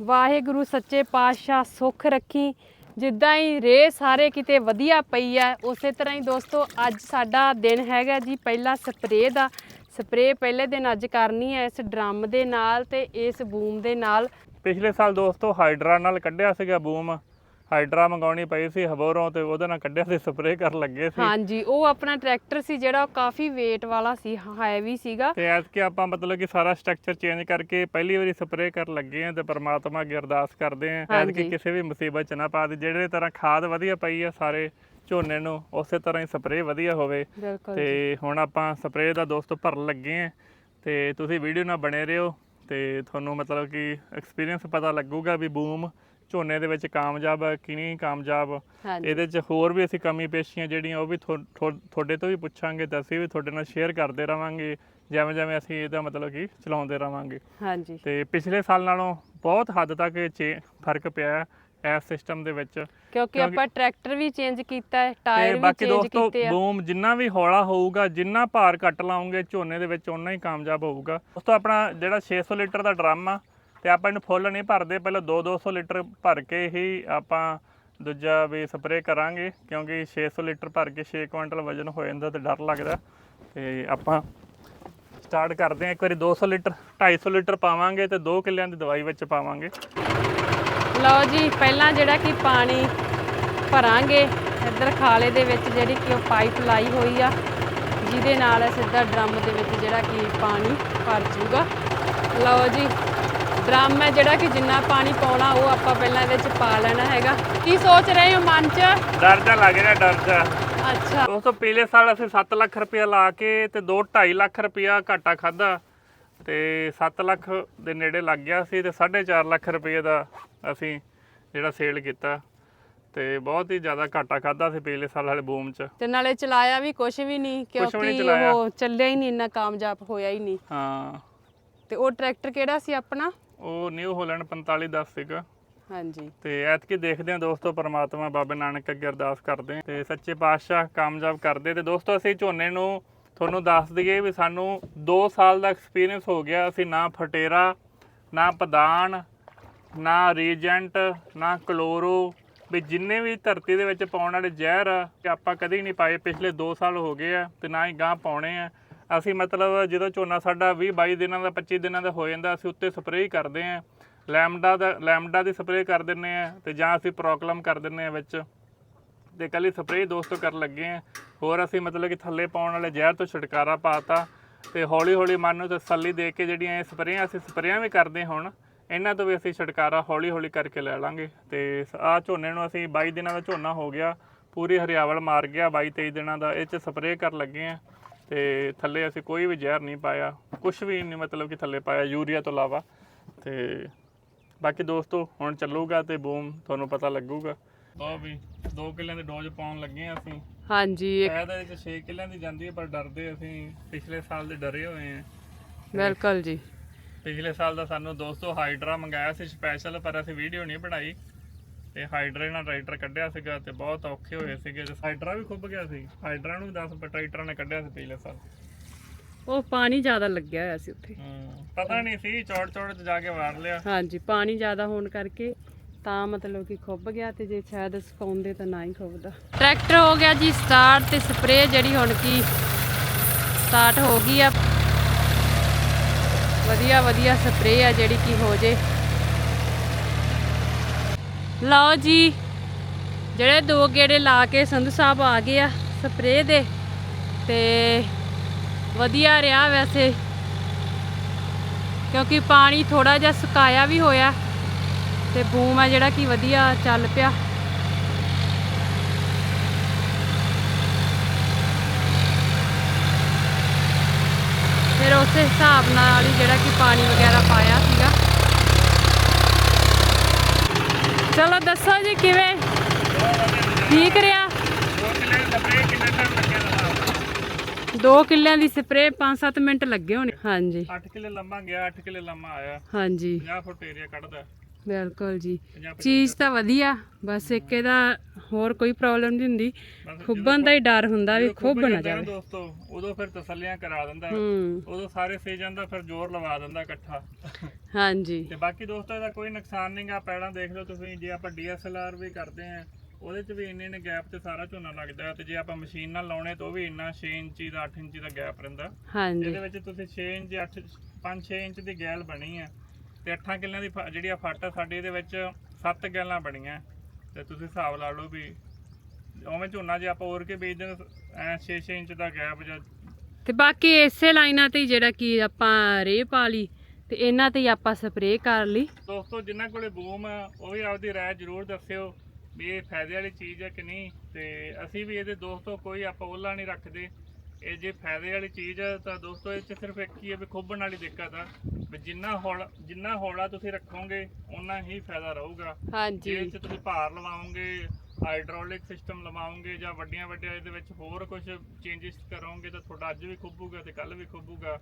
ਵਾਹਿਗੁਰੂ, ਸੱਚੇ ਪਾਤਸ਼ਾਹ ਸੁੱਖ ਰੱਖੀ। ਜਿੱਦਾਂ ਹੀ ਰੇ ਸਾਰੇ ਕਿਤੇ ਵਧੀਆ ਪਈ ਆ ਉਸੇ ਤਰ੍ਹਾਂ ਹੀ ਦੋਸਤੋ, ਅੱਜ ਸਾਡਾ ਦਿਨ ਹੈਗਾ ਜੀ ਪਹਿਲਾ ਸਪਰੇਅ ਦਾ। ਸਪਰੇਅ ਪਹਿਲੇ ਦਿਨ ਅੱਜ ਕਰਨੀ ਹੈ ਇਸ ਡਰਮ ਦੇ ਨਾਲ ਤੇ ਇਸ ਬੂਮ ਦੇ ਨਾਲ। ਪਿਛਲੇ ਸਾਲ ਦੋਸਤੋ, ਹਾਈਡਰਾ ਨਾਲ ਕੱਢਿਆ ਸੀਗਾ ਬੂਮ। ਹਾਈਡਰਾ ਮੰਗਾਉਣੀ ਪਈ ਸੀ ਹਬੋਰੋਂ ਤੇ ਉਹਦੇ ਨਾਲ ਕੱਢਿਆ ਸੀ ਸਪਰੇਅ ਕਰਨ ਲੱਗੇ ਸੀ। ਹਾਂਜੀ ਉਹ ਆਪਣਾ ਟਰੈਕਟਰ ਸੀ ਜਿਹੜਾ ਉਹ ਕਾਫੀ weight ਵਾਲਾ ਸੀ ਹੈਵੀ ਸੀਗਾ। ਤੇ ਐਸ ਕਿ ਆਪਾਂ ਮਤਲਬ ਕਿ ਸਾਰਾ ਸਟਰਕਚਰ ਚੇਂਜ ਕਰਕੇ ਪਹਿਲੀ ਵਾਰੀ ਸਪਰੇਅ ਕਰਨ ਲੱਗੇ ਆ ਤੇ ਪ੍ਰਮਾਤਮਾ ਅੱਗੇ ਅਰਦਾਸ ਕਰਦੇ ਆ ਐਸ ਕਿ। ਕਿਸੇ ਵੀ ਮੁਸੀਬਤ ਚ ਨਾ ਪਾ ਦੇ ਜਿਹੜੇ ਤਰ੍ਹਾਂ ਖਾਦ ਵਧੀਆ ਪਈ ਆ ਸਾਰੇ ਝੋਨੇ ਨੂੰ ਉਸੇ ਤਰ੍ਹਾਂ ਹੀ ਸਪਰੇਅ ਵਧੀਆ ਹੋਵੇ। ਤੇ ਹੁਣ ਆਪਾਂ ਸਪਰੇਅ ਦਾ ਦੋਸਤੋ ਭਰਨ ਲੱਗੇ ਆ ਤੇ ਤੁਸੀਂ ਵੀਡੀਓ ਨਾਲ ਬਣੇ ਰਹੋ ਤੇ ਤੁਹਾਨੂੰ ਮਤਲਬ ਕਿ ਐਕਸਪੀਰੀਅੰਸ ਪਤਾ ਲੱਗੂਗਾ ਵੀ ਬੂਮ ਝੋਨੇ ਦੇ ਵਿੱਚ ਕਾਮਯਾਬ ਹੈ ਕਿ ਨਹੀਂ ਕਾਮਯਾਬ? ਹਾਂਜੀ। ਇਹਦੇ 'ਚ ਹੋਰ ਵੀ ਅਸੀਂ ਕਮੀ ਪੇਸ਼ੀਆਂ ਜਿਹੜੀਆਂ ਉਹ ਵੀ ਤੁਹਾਡੇ ਤੋਂ ਵੀ ਪੁੱਛਾਂਗੇ ਤੇ ਅਸੀਂ ਵੀ ਤੁਹਾਡੇ ਨਾਲ ਸ਼ੇਅਰ ਕਰਦੇ ਰਵਾਂਗੇ। ਜਿਵੇਂ ਜਿਵੇਂ ਅਸੀਂ ਇਹਦਾ ਮਤਲਬ ਕਿ ਚਲਾਉਂਦੇ ਰਵਾਂਗੇ। ਹਾਂਜੀ। ਤੇ ਪਿਛਲੇ ਸਾਲ ਨਾਲੋਂ ਬਹੁਤ ਹੱਦ ਤੱਕ ਇਹ ਚੇ ਫ਼ਰਕ ਪਿਆ ਹੈ ਇਸ ਸਿਸਟਮ ਦੇ ਵਿੱਚ। ਕਿਉਂਕਿ ਆਪਾਂ ਟਰੈਕਟਰ ਵੀ ਚੇਂਜ ਕੀਤਾ ਹੈ ਟਾਇਰ ਵੀ ਬਾਕੀ ਚੇਂਜ ਦੋਸਤੋ ਕੀਤੇ ਆ। ਬੂਮ ਜਿੰਨਾ ਵੀ ਹੌਲਾ ਹੋਊਗਾ ਜਿੰਨਾ ਭਾਰ ਘੱਟ ਲਾਉਂਗੇ ਝੋਨੇ ਦੇ ਵਿੱਚ ਓਨਾ ਹੀ ਕਾਮਯਾਬ ਹੋਊਗਾ। ਉਸ ਤੋਂ ਆਪਣਾ ਜਿਹੜਾ 600 ਲੀਟਰ ਦਾ ਡਰਮ ਆ ਤੇ ਆਪਾਂ ਇਹਨੂੰ ਫੁੱਲ ਨਹੀਂ ਭਰਦੇ, ਪਹਿਲਾਂ 2-200 ਲੀਟਰ ਭਰ ਕੇ ਹੀ ਆਪਾਂ ਦੂਜਾ ਵੀ ਸਪਰੇਅ ਕਰਾਂਗੇ, ਕਿਉਂਕਿ 600 ਲੀਟਰ ਭਰ ਕੇ 6 ਕੁਇੰਟਲ ਵਜਨ ਹੋ ਜਾਂਦਾ ਤੇ ਡਰ ਲੱਗਦਾ। ਤੇ ਆਪਾਂ ਸਟਾਰਟ ਕਰਦੇ ਹਾਂ, ਇੱਕ ਵਾਰੀ 200 ਲੀਟਰ 250 ਲੀਟਰ ਪਾਵਾਂਗੇ ਤੇ 2 ਕਿੱਲਿਆਂ ਦੀ ਦਵਾਈ ਵਿੱਚ ਪਾਵਾਂਗੇ। ਲਓ ਜੀ, ਪਹਿਲਾਂ ਜਿਹੜਾ ਕਿ ਪਾਣੀ ਭਰਾਂਗੇ, ਇੱਧਰ ਖਾਲੇ ਦੇ ਵਿੱਚ ਜਿਹੜੀ ਕਿ ਉਹ ਪਾਈਪ ਲਾਈ ਹੋਈ ਆ, ਜਿਹਦੇ ਨਾਲ ਸਿੱਧਾ ਡਰਮ ਦੇ ਵਿੱਚ ਜਿਹੜਾ ਕਿ ਪਾਣੀ ਭਰ ਜੂਗਾ। ਲਓ ਜੀ ਡਰਮ ਹੈ ਜਿਹੜਾ ਕਿ ਜਿੰਨਾ ਪਾਣੀ ਪਾਉਣਾ ਉਹ ਆਪਾਂ ਪਹਿਲਾਂ ਇਹਦੇ ਵਿੱਚ ਪਾ ਲੈਣਾ ਹੈਗਾ। ਕੀ ਸੋਚ ਰਹੇ ਹੋ ਮਨ 'ਚ? ਡਰ ਜਾ ਲੱਗ ਰਿਹਾ ਡਰ ਜਾ ਅੱਛਾ। ਦੋਸਤੋ ਪਿਛਲੇ ਸਾਲ ਅਸੀਂ 7 ਲੱਖ ਰੁਪਇਆ ਲਾ ਕੇ ਤੇ 2 2.5 ਲੱਖ ਰੁਪਇਆ ਘਾਟਾ ਖਾਦਾ ਤੇ 7 ਲੱਖ ਦੇ ਨੇੜੇ ਲੱਗ ਗਿਆ ਸੀ ਤੇ 4.5 ਲੱਖ ਰੁਪਏ ਦਾ ਅਸੀਂ ਜਿਹੜਾ ਸੇਲ ਕੀਤਾ ਤੇ ਬਹੁਤ ਹੀ ਜ਼ਿਆਦਾ ਘਾਟਾ ਖਾਦਾ ਸੀ ਪਿਛਲੇ ਸਾਲ ਵਾਲੇ ਬੂਮ 'ਚ। ਤੇ ਨਾਲੇ ਚਲਾਇਆ ਵੀ ਕੁਝ ਵੀ ਨਹੀਂ ਕੁਛ ਵੀ ਨਹੀਂ ਕਿਉਂਕਿ। ਉਹ ਚੱਲਿਆ ਹੀ ਨਹੀਂ ਇੰਨਾ ਕਾਮਯਾਬ ਹੋਇਆ ਹੀ ਨਹੀਂ। ਹਾਂ। ਤੇ ਉਹ ਟਰੈਕਟਰ ਕਿਹੜਾ ਸੀ ਆਪਣਾ? ਉਹ ਨਿਊ ਹੋਲੈਂਡ 4510 ਸੀਗਾ। ਹਾਂਜੀ। ਤੇ ਐਤਕੀ ਦੇਖਦੇ ਹਾਂ ਦੋਸਤੋ ਪ੍ਰਮਾਤਮਾ ਬਾਬੇ ਨਾਨਕ ਅੱਗੇ ਅਰਦਾਸ ਕਰਦੇ ਹਾਂ। ਤੇ ਸੱਚੇ ਪਾਤਸ਼ਾਹ ਕਾਮਯਾਬ ਕਰਦੇ ਤੇ ਦੋਸਤੋ ਅਸੀਂ ਝੋਨੇ ਨੂੰ ਤੁਹਾਨੂੰ ਦੱਸ ਦਈਏ ਵੀ ਸਾਨੂੰ 2 ਸਾਲ ਦਾ ਐਕਸਪੀਰੀਅੰਸ ਹੋ ਗਿਆ। ਅਸੀਂ ਨਾ ਫਟੇਰਾ ਨਾ ਪਦਾਨ ਨਾ ਰੀਜੈਂਟ ਨਾ ਕਲੋਰੋ। ਵੀ ਜਿੰਨੇ ਵੀ ਧਰਤੀ ਦੇ ਵਿੱਚ ਪਾਉਣ ਵਾਲੇ ਜ਼ਹਿਰ ਆ ਕਿ ਆਪਾਂ ਕਦੇ ਨਹੀਂ ਪਾਏ। ਪਿਛਲੇ 2 ਸਾਲ ਹੋ ਗਏ ਆ ਤੇ ਨਾ ਹੀ ਗਾਂ ਪਾਉਣੇ ਆ। ਅਸੀਂ ਮਤਲਬ ਜਦੋਂ ਝੋਨਾ ਸਾਡਾ 20 22 ਦਿਨਾਂ ਦਾ 25 ਦਿਨਾਂ ਦਾ ਹੋ ਜਾਂਦਾ, ਅਸੀਂ ਉੱਤੇ ਸਪਰੇਅ ਕਰਦੇ ਆ ਲੈਮਡਾ ਦਾ, ਲੈਮਡਾ ਦੀ ਸਪਰੇਅ ਕਰ ਦਿੰਨੇ ਆ ਤੇ ਜਾਂ ਅਸੀਂ ਪ੍ਰੋਕਲਮ ਕਰ ਦਿੰਨੇ ਆ ਵਿੱਚ। ਤੇ ਕੱਲੀ ਸਪਰੇਅ ਦੋਸਤੋ ਕਰਨ ਲੱਗੇ ਆ ਹੋਰ ਅਸੀਂ ਮਤਲਬ ਕਿ ਥੱਲੇ ਪਾਉਣ ਵਾਲੇ ਜ਼ਹਿਰ ਤੋਂ ਛੁਟਕਾਰਾ ਪਾਤਾ ਤੇ ਹੌਲੀ ਹੌਲੀ ਮਨ ਨੂੰ ਤਸੱਲੀ ਦੇ ਕੇ ਜਿਹੜੀਆਂ ਇਹ ਸਪਰੇਆਂ, ਅਸੀਂ ਸਪਰੇਆਂ ਵੀ ਕਰਦੇ ਹਾਂ ਹੁਣ, ਇਹਨਾਂ ਤੋਂ ਵੀ ਅਸੀਂ ਛੁਟਕਾਰਾ ਹੌਲੀ ਹੌਲੀ ਕਰਕੇ ਲੈ ਲਾਂਗੇ। ਤੇ ਆ ਝੋਨੇ ਨੂੰ ਅਸੀਂ 22 ਦਿਨਾਂ ਦਾ ਝੋਨਾ ਹੋ ਗਿਆ, ਪੂਰੀ ਹਰਿਆਵਲ ਮਾਰ ਗਿਆ 22 23 ਦਿਨਾਂ ਦਾ, ਇਹ ਚ ਸਪਰੇਅ ਕਰਨ ਲੱਗੇ ਆ ਤੇ ਥੱਲੇ ਅਸੀਂ ਕੋਈ ਵੀ ਜ਼ਹਿਰ ਨਹੀਂ ਪਾਇਆ ਕੁਝ ਵੀ ਨਹੀਂ ਮਤਲਬ ਕਿ ਥੱਲੇ ਪਾਇਆ ਯੂਰੀਆ ਤੋਂ ਇਲਾਵਾ। ਤੇ ਬਾਕੀ ਦੋਸਤੋ ਹੁਣ ਚੱਲੂਗਾ ਤੇ ਬੂਮ ਤੁਹਾਨੂੰ ਪਤਾ ਲੱਗੂਗਾ। ਉਹ ਵੀ 2 ਕਿੱਲਿਆਂ ਦੇ ਡੋਜ਼ ਪਾਉਣ ਲੱਗੇ ਆ ਅਸੀਂ। ਹਾਂਜੀ ਸ਼ਾਇਦ ਇਹਦੇ ਚ 6 ਕਿੱਲਿਆਂ ਦੀ ਜਾਂਦੀ ਹੈ ਪਰ ਡਰਦੇ ਅਸੀਂ। ਪਿਛਲੇ ਸਾਲ ਦੇ ਡਰੇ ਹੋਏ ਆ ਬਿਲਕੁਲ ਜੀ। ਪਿਛਲੇ ਸਾਲ ਦਾ ਸਾਨੂੰ ਦੋਸਤੋ ਹਾਈਡਰਾ ਮੰਗਾਇਆ ਸੀ ਸਪੈਸ਼ਲ ਪਰ ਅਸੀਂ ਵੀਡੀਓ ਨਹੀਂ ਬਣਾਈ। ਤੇ ਹਾਈਡਰਾ ਨਾਲ ਰਾਈਟਰ ਕੱਢਿਆ ਸੀਗਾ ਤੇ ਬਹੁਤ ਔਖੇ ਹੋਏ ਸੀਗੇ ਤੇ ਹਾਈਡਰਾ ਵੀ ਖੁੱਭ ਗਿਆ ਸੀ। ਹਾਈਡਰਾ ਨੂੰ ਵੀ 10 ਟਰੈਕਟਰਾਂ ਨੇ ਕੱਢਿਆ ਸੀ ਪਿਛਲੇ ਸਾਲ। ਉਹ ਪਾਣੀ ਜ਼ਿਆਦਾ ਲੱਗਿਆ ਹੋਇਆ ਸੀ ਉੱਥੇ। ਪਤਾ ਨਹੀਂ ਸੀ ਚੌੜ ਚੌੜ ਚ ਜਾ ਕੇ ਵਾਰ ਲਿਆ। ਹਾਂਜੀ ਪਾਣੀ ਜ਼ਿਆਦਾ ਹੋਣ ਕਰਕੇ ਤਾਂ ਮਤਲਬ ਕਿ ਖੁੱਭ ਗਿਆ ਤੇ ਜੇ ਸ਼ਾਇਦ ਸੁਕਾਉਂਦੇ ਤਾਂ ਨਾ ਹੀ ਖੁੱਭਦਾ ਟਰੈਕਟਰ ਹੋ ਗਿਆ ਜੀ ਸਟਾਰਟ ਤੇ ਸਪਰੇਅ ਜਿਹੜੀ ਹੁਣ ਕੀ ਸਟਾਰਟ ਹੋ ਗਈ ਆ। ਵਧੀਆ ਵਧੀਆ ਸਪਰੇਅ ਆ ਜਿਹੜੀ ਕੀ ਹੋ ਜੇ। ਲਓ ਜੀ, ਜਿਹੜੇ ਦੋ ਗੇੜੇ ਲਾ ਕੇ ਸੰਧੂ ਸਾਹਿਬ ਆ ਗਏ ਆ ਸਪਰੇਅ ਦੇ, ਤੇ ਵਧੀਆ ਰਿਹਾ ਵੈਸੇ। ਕਿਉਂਕਿ ਪਾਣੀ ਥੋੜਾ ਜਿਹਾ ਸੁਕਾਇਆ ਵੀ ਹੋਇਆ, ਤੇ ਬੂਮ ਆ ਜਿਹੜਾ ਕਿ ਵਧੀਆ ਚੱਲ ਪਿਆ। ਫਿਰ ਉਸੇ ਹਿਸਾਬ ਨਾਲ ਹੀ ਜਿਹੜਾ ਕਿ ਪਾਣੀ ਵਗੈਰਾ ਪਾਇਆ ਸੀਗਾ। ਚਲੋ ਦੱਸੋ ਜੀ ਕਿਵੇਂ? ਠੀਕ ਰਿਹਾ? ਦੋ ਕਿੱਲੇ ਦੀ ਸਪਰੇਅ ਕਿੰਨਾ ਟਾਈਮ ਲੱਗਿਆ ਦਾ 2 ਕਿੱਲਿਆਂ ਦੀ ਸਪਰੇਅ 5-7 ਮਿੰਟ ਲੱਗੇ ਹੋਣੇ। ਹਾਂਜੀ। 8 ਕਿੱਲੇ ਲੰਮਾ ਗਿਆ 8 ਕਿੱਲੇ ਲੰਮਾ ਆਇਆ। ਹਾਂਜੀ। 50 ਫੁੱਟ ਏਰੀਆ ਕੱਢਦਾ। ਬਿਲਕੁਲ ਜੀ। ਚੀਜ਼ ਤਾਂ ਵਧੀਆ ਬਸ ਇੱਕ ਇਹਦਾ ਹੋਰ ਕੋਈ ਪ੍ਰੋਬਲਮ ਨਹੀਂ ਹੁੰਦੀ। ਖੁੱਬਣ ਦਾ ਹੀ ਡਰ ਹੁੰਦਾ ਵੀ ਖੁੱਬ ਨਾ ਜਾਵੇ। ਦੋਸਤੋ ਉਦੋਂ ਫਿਰ ਤਸੱਲੀਆਂ ਕਰਾ ਦਿੰਦਾ। ਹੂੰ। ਉਦੋਂ ਸਾਰੇ ਸੀਜ਼ਨ ਦਾ ਫਿਰ ਜ਼ੋਰ ਲਵਾ ਦਿੰਦਾ ਇਕੱਠਾ। ਹਾਂਜੀ। ਤੇ ਬਾਕੀ ਦੋਸਤੋ ਇਹਦਾ ਕੋਈ ਨੁਕਸਾਨ ਨਹੀਂਗਾ ਪੈੜਾਂ ਦੇਖ ਲਓ ਤੁਸੀਂ ਜੇ ਆਪਾਂ ਡੀਐਸਐਲਆਰ ਵੀ ਕਰਦੇ ਆ ਉਹਦੇ ਚ ਵੀ ਇੰਨੇ ਇੰਨੇ ਗੈਪ ਤੇ ਸਾਰਾ ਝੋਨਾ ਲੱਗਦਾ ਤੇ ਜੇ ਆਪਾਂ ਮਸ਼ੀਨ ਨਾਲ ਲਾਉਣੇ ਤਾਂ ਉਹ ਵੀ ਇੰਨਾ 6 ਇੰਚੀ ਦਾ 8 ਇੰਚੀ ਦਾ ਗੈਪ ਰਹਿੰਦਾ। ਹਾਂਜੀ। ਇਹਦੇ ਵਿੱਚ ਤੁਸੀਂ 6 ਇੰਚ 8 5-6 ਇੰਚ ਦੀ ਗੈਲ ਬਣੀ ਆ ਤੇ 8 ਕਿੱਲਿਆਂ ਦੀ ਫ- ਜਿਹੜੀ ਆ ਫੱਟ ਆ ਸਾਡੀ ਇਹਦੇ ਵਿੱਚ 7 ਗੈਲਾਂ ਬਣੀਆਂ। ਤੇ ਤੁਸੀਂ ਹਿਸਾਬ ਲਾ ਲਓ ਵੀ ਉਵੇਂ ਝੋਨਾ ਜੇ ਆਪਾਂ ਹੋਰ ਕੇ ਬੀਜਦੇ ਐ 6-6 ਇੰਚ ਦਾ ਗੈਪ ਜਾਂ ਤੇ ਬਾਕੀ ਇਸੇ ਲਾਈਨਾਂ ਤੇ ਹੀ ਜਿਹੜਾ ਕਿ ਆਪਾਂ ਰੇ ਪਾ ਲਈ ਤੇ ਇਹਨਾਂ ਤੇ ਹੀ ਆਪਾਂ ਸਪਰੇਅ ਕਰ ਲਈ। ਦੋਸਤੋ ਜਿਨ੍ਹਾਂ ਕੋਲੇ ਬੂਮ ਆ ਉਹ ਵੀ ਆਪਦੀ ਰਾਏ ਜ਼ਰੂਰ ਦੱਸਿਓ ਵੀ ਇਹ ਫਾਇਦੇ ਵਾਲੀ ਚੀਜ਼ ਹੈ ਕਿ ਨਹੀਂ। ਤੇ ਅਸੀਂ ਵੀ ਇਹਦੇ ਦੋਸਤੋ ਕੋਈ ਆਪਾਂ ਉਹਲਾ ਨਹੀਂ ਰੱਖਦੇ। ਇਹ ਜੇ ਫਾਇਦੇ ਵਾਲੀ ਚੀਜ਼ ਹੈ ਤਾਂ ਦੋਸਤੋ ਇਹ ਚ ਸਿਰਫ ਇੱਕ ਹੀ ਹੈ ਵੀ ਖੁੱਬਣ ਵਾਲੀ ਦਿੱਕਤ ਆ। ਵੀ ਜਿੰਨਾ ਹੌਲਾ ਜਿੰਨਾ ਹੌਲਾ ਤੁਸੀਂ ਰੱਖੋਗੇ ਉਨਾ ਹੀ ਫਾਇਦਾ ਰਹੂਗਾ। ਹਾਂਜੀ। ਜੇ ਚ ਤੁਸੀਂ ਭਾਰ ਲਵਾਓਗੇ ਹਾਈਡ੍ਰੋਲਿਕ ਸਿਸਟਮ ਲਵਾਓਗੇ ਜਾਂ ਵੱਡੀਆਂ ਵੱਡੀਆਂ ਇਹਦੇ ਵਿੱਚ ਹੋਰ ਕੁਝ ਚੇਂਜਸ ਕਰੋਗੇ ਤਾਂ ਤੁਹਾਡਾ ਅੱਜ ਵੀ ਖੁੱਬੂਗਾ ਤੇ ਕੱਲ ਵੀ ਖੁੱਬੂਗਾ।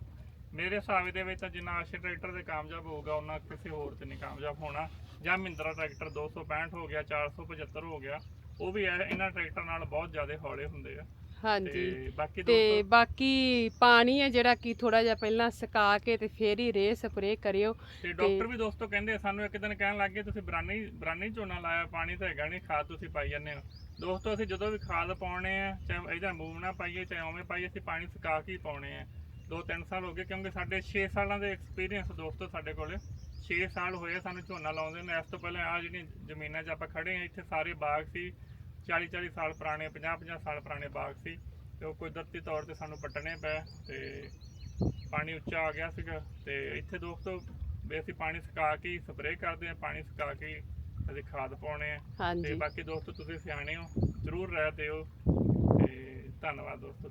ਮੇਰੇ ਹਿਸਾਬ ਦੇ ਵਿੱਚ ਤਾਂ ਜਿੰਨਾ ਆਸ਼ੇ ਟਰੈਕਟਰ ਦੇ ਕਾਮਯਾਬ ਹੋਊਗਾ ਉਹਨਾਂ ਕਿਸੇ ਹੋਰ ਤੇ ਨਹੀਂ ਕਾਮਯਾਬ ਹੋਣਾ। ਜਾਂ ਮਹਿੰਦਰਾ ਟਰੈਕਟਰ 265 ਹੋ ਗਿਆ 475 ਹੋ ਗਿਆ ਉਹ ਵੀ ਇਹ- ਇਹਨਾਂ ਟਰੈਕਟਰ ਨਾਲ ਬਹੁਤ ਜ਼ਿਆਦਾ ਹੌਲੇ ਹੁੰਦੇ ਆ। ਹਾਂਜੀ। ਤੇ ਬਾਕੀ ਤੇ ਦੋਸਤੋ? ਬਾਕੀ ਪਾਣੀ ਹੈ ਜਿਹੜਾ ਕਿ ਥੋੜਾ ਜਿਹਾ ਪਹਿਲਾਂ ਸੁਕਾ ਕੇ ਤੇ ਫੇਰ ਹੀ ਰੇ ਸਪਰੇਅ ਕਰਿਓ। ਤੇ ਡਾਕਟਰ ਵੀ ਦੋਸਤੋ ਕਹਿੰਦੇ ਸਾਨੂੰ ਇੱਕ ਦਿਨ ਕਹਿਣ ਲੱਗੇ ਤੁਸੀਂ ਬਰਾਨੀ ਬਰਾਨੀ ਝੋਨਾ ਲਾਇਆ ਪਾਣੀ ਤਾਂ ਹੈਗਾ ਨਹੀਂ ਖਾਦ ਤੁਸੀਂ ਪਾਈ ਜਾਂਦੇ ਹੋ। ਦੋਸਤੋ ਅਸੀਂ ਜਦੋਂ ਵੀ ਖਾਦ ਪਾਉਣੇ ਆ ਚਾਹੇ ਇਹਦਾ ਮੂਵ ਨਾ ਪਾਈਏ ਚਾਹੇ ਉਵੇਂ ਪਾਈਏ ਅਸੀਂ ਪਾਣੀ ਸੁਕਾ ਕੇ ਹੀ ਪਾਉਣੇ ਆ। ਦੋ ਤਿੰਨ ਸਾਲ ਹੋ ਗਏ ਕਿਉਂਕਿ ਸਾਡੇ 6 ਸਾਲਾਂ ਦੇ ਐਕਸਪੀਰੀਅੰਸ ਦੋਸਤੋ ਸਾਡੇ ਕੋਲੇ। 6 ਸਾਲ ਹੋਏ ਆ ਸਾਨੂੰ ਝੋਨਾ ਲਾਉਂਦੇ ਨੇ ਇਸ ਤੋਂ ਪਹਿਲਾਂ ਆ ਜਿਹੜੀ ਜ਼ਮੀਨਾਂ 'ਚ ਆਪਾਂ ਖੜੇ ਆ ਇੱਥੇ ਸਾਰੇ ਬਾਗ ਸੀ 40 40 ਸਾਲ ਪੁਰਾਣੇ 50 50 ਸਾਲ ਪੁਰਾਣੇ ਬਾਗ ਸੀ ਤੇ ਉਹ ਕੁਦਰਤੀ ਤੌਰ ਤੇ ਸਾਨੂੰ ਪੱਟਣੇ ਪਏ ਤੇ ਪਾਣੀ ਉੱਚਾ ਆ ਗਿਆ ਸੀਗਾ ਤੇ ਇੱਥੇ ਦੋਸਤੋ ਵੀ ਅਸੀਂ ਪਾਣੀ ਸੁਕਾ ਕੇ ਸਪਰੇਅ ਕਰਦੇ ਆ ਪਾਣੀ ਸੁਕਾ ਕੇ ਹੀ ਅਸੀਂ ਖਾਦ ਪਾਉਣੇ ਆ ਤੇ ਬਾਕੀ ਦੋਸਤੋ ਤੁਸੀਂ ਸਿਆਣੇ ਹੋ ਜ਼ਰੂਰ ਰਹਿ ਦਿਓ ਤੇ ਧੰਨਵਾਦ ਦੋਸਤੋ